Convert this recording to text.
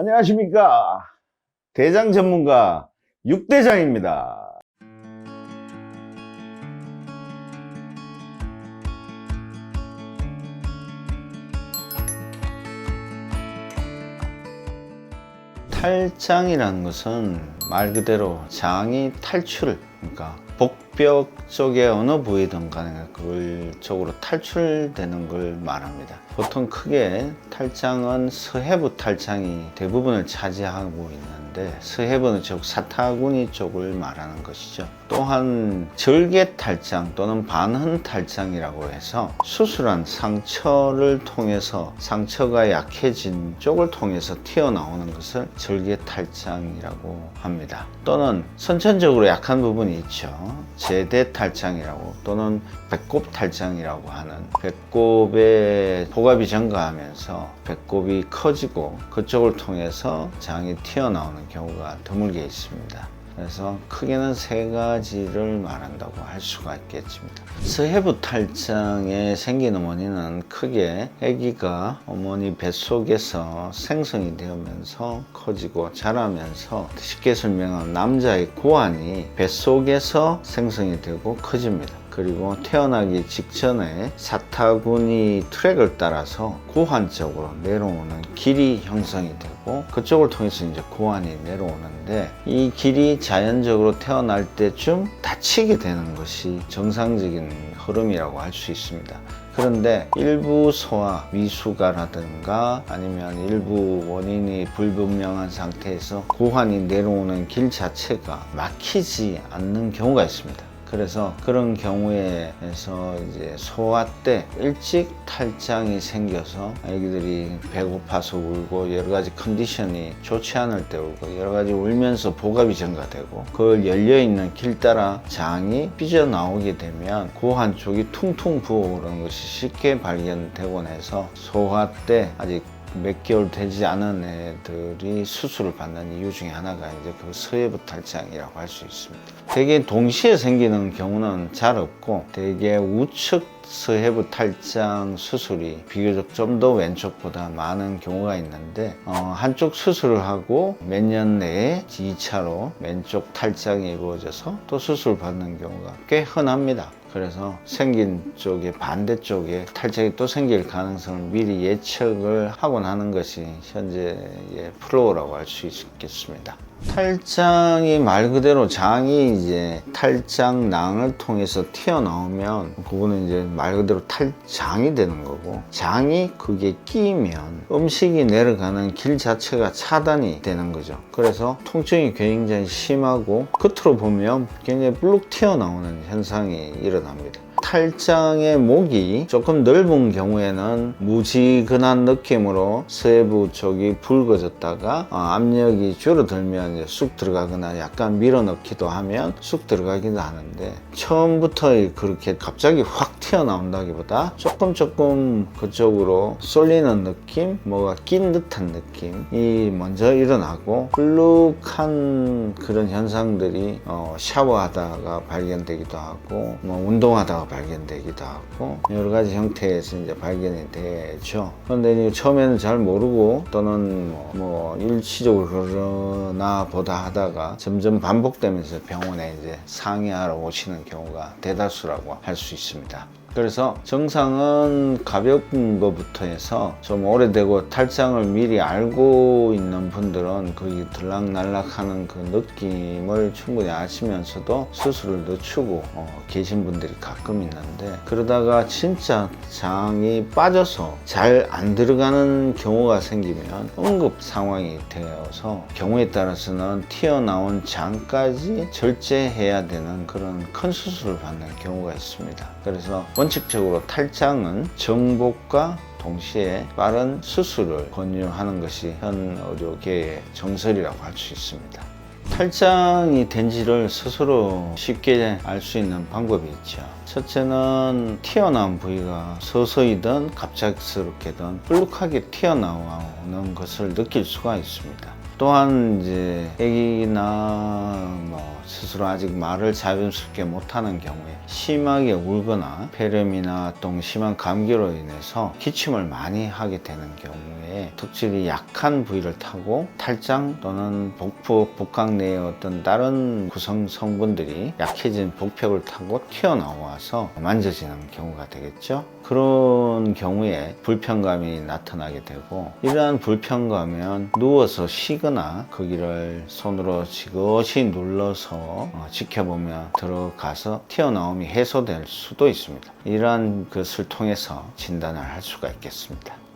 안녕하십니까. 대장 전문가 육대장입니다. 탈장이라는 것은 말 그대로 장이 탈출, 그러니까 복벽 쪽에 어느 부위든 간에 그걸 쪽으로 탈출되는 걸 말합니다. 보통 크게 탈장은 서해부 탈장이 대부분을 차지하고 있는 데 서해부는 즉 사타구니 쪽을 말하는 것이죠. 또한 절개 탈장 또는 반흔 탈장이라고 해서 수술한 상처를 통해서 상처가 약해진 쪽을 통해서 튀어나오는 것을 절개 탈장이라고 합니다. 또는 선천적으로 약한 부분이 있죠. 제대 탈장이라고 또는 배꼽 탈장이라고 하는 배꼽의 복압이 증가하면서 배꼽이 커지고 그쪽을 통해서 장이 튀어나오는 경우가 드물게 있습니다. 그래서 크게는 세 가지를 말한다고 할 수가 있겠습니다. 서해부 탈장에 생기는 원인은 크게 아기가 어머니 뱃속에서 생성이 되면서 커지고 자라면서 쉽게 설명하면 남자의 고환이 뱃속에서 생성이 되고 커집니다. 그리고 태어나기 직전에 사타구니 트랙을 따라서 고환 쪽으로 내려오는 길이 형성이 되고 그쪽을 통해서 이제 고환이 내려오는데 이 길이 자연적으로 태어날 때쯤 다치게 되는 것이 정상적인 흐름이라고 할 수 있습니다. 그런데 일부 소화 미수가라든가 아니면 일부 원인이 불분명한 상태에서 고환이 내려오는 길 자체가 막히지 않는 경우가 있습니다. 그래서 그런 경우에서 이제 소화 때 일찍 탈장이 생겨서 아기들이 배고파서 울고 여러 가지 컨디션이 좋지 않을 때 울고 여러 가지 울면서 복압이 증가되고 그 열려 있는 길 따라 장이 삐져 나오게 되면 고환 쪽이 퉁퉁 부어오르는 것이 쉽게 발견되곤 해서 소화 때 아직 몇 개월 되지 않은 애들이 수술을 받는 이유 중에 하나가 이제 그 서해부 탈장이라고 할 수 있습니다. 대개 동시에 생기는 경우는 잘 없고 대개 우측 서해부 탈장 수술이 비교적 좀 더 왼쪽보다 많은 경우가 있는데 어, 한쪽 수술을 하고 몇 년 내에 2차로 왼쪽 탈장이 이루어져서 또 수술 받는 경우가 꽤 흔합니다. 그래서 생긴 쪽에 반대쪽에 탈장이 또 생길 가능성을 미리 예측을 하곤 하는 것이 현재의 프로라고 할 수 있겠습니다. 탈장이 말 그대로 장이 이제 탈장낭을 통해서 튀어나오면 그거는 이제 말 그대로 탈장이 되는 거고 장이 그게 끼면 음식이 내려가는 길 자체가 차단이 되는 거죠. 그래서 통증이 굉장히 심하고 끝으로 보면 굉장히 불룩 튀어나오는 현상이 일어납니다. 탈장의 목이 조금 넓은 경우에는 무지근한 느낌으로 서해부 쪽이 붉어졌다가 어, 압력이 줄어들면 이제 쑥 들어가거나 약간 밀어넣기도 하면 쑥 들어가기도 하는데 처음부터 그렇게 갑자기 확 튀어나온다기보다 조금 조금 그쪽으로 쏠리는 느낌 뭐가 낀 듯한 느낌이 먼저 일어나고 불룩한 그런 현상들이 어, 샤워하다가 발견되기도 하고 뭐 운동하다가 발견 되기도 하고 여러 가지 형태에서 이제 발견이 되죠. 그런데 처음에는 잘 모르고 또는 뭐, 뭐 일시적으로 그러나 보다 하다가 점점 반복되면서 병원에 이제 상의하러 오시는 경우가 대다수라고 할 수 있습니다. 그래서 정상은 가벼운 것부터 해서 좀 오래되고 탈장을 미리 알고 있는 분들은 거기 들락날락하는 그 느낌을 충분히 아시면서도 수술을 늦추고 어, 계신 분들이 가끔 있는데 그러다가 진짜 장이 빠져서 잘 안 들어가는 경우가 생기면 응급 상황이 되어서 경우에 따라서는 튀어나온 장까지 절제해야 되는 그런 큰 수술을 받는 경우가 있습니다. 그래서 원칙적으로 탈장은 정복과 동시에 빠른 수술을 권유하는 것이 현 의료계의 정설이라고 할 수 있습니다. 탈장이 된지를 스스로 쉽게 알 수 있는 방법이 있죠. 첫째는 튀어나온 부위가 서서히든 갑작스럽게든 불룩하게 튀어나오는 것을 느낄 수가 있습니다. 또한 이제 아기나 뭐 스스로 아직 말을 자연스럽게 못하는 경우에 심하게 울거나 폐렴이나 또 심한 감기로 인해서 기침을 많이 하게 되는 경우에 턱질이 약한 부위를 타고 탈장 또는 복부 복강 내의 어떤 다른 구성 성분들이 약해진 복벽을 타고 튀어나와서 만져지는 경우가 되겠죠. 그런 경우에 불편감이 나타나게 되고 이러한 불편감은 누워서 쉬거나 거기를 손으로 지그시 눌러서 어, 지켜보며 들어가서 튀어나옴이 해소될 수도 있습니다. 이러한 것을 통해서 진단을 할 수가 있겠습니다.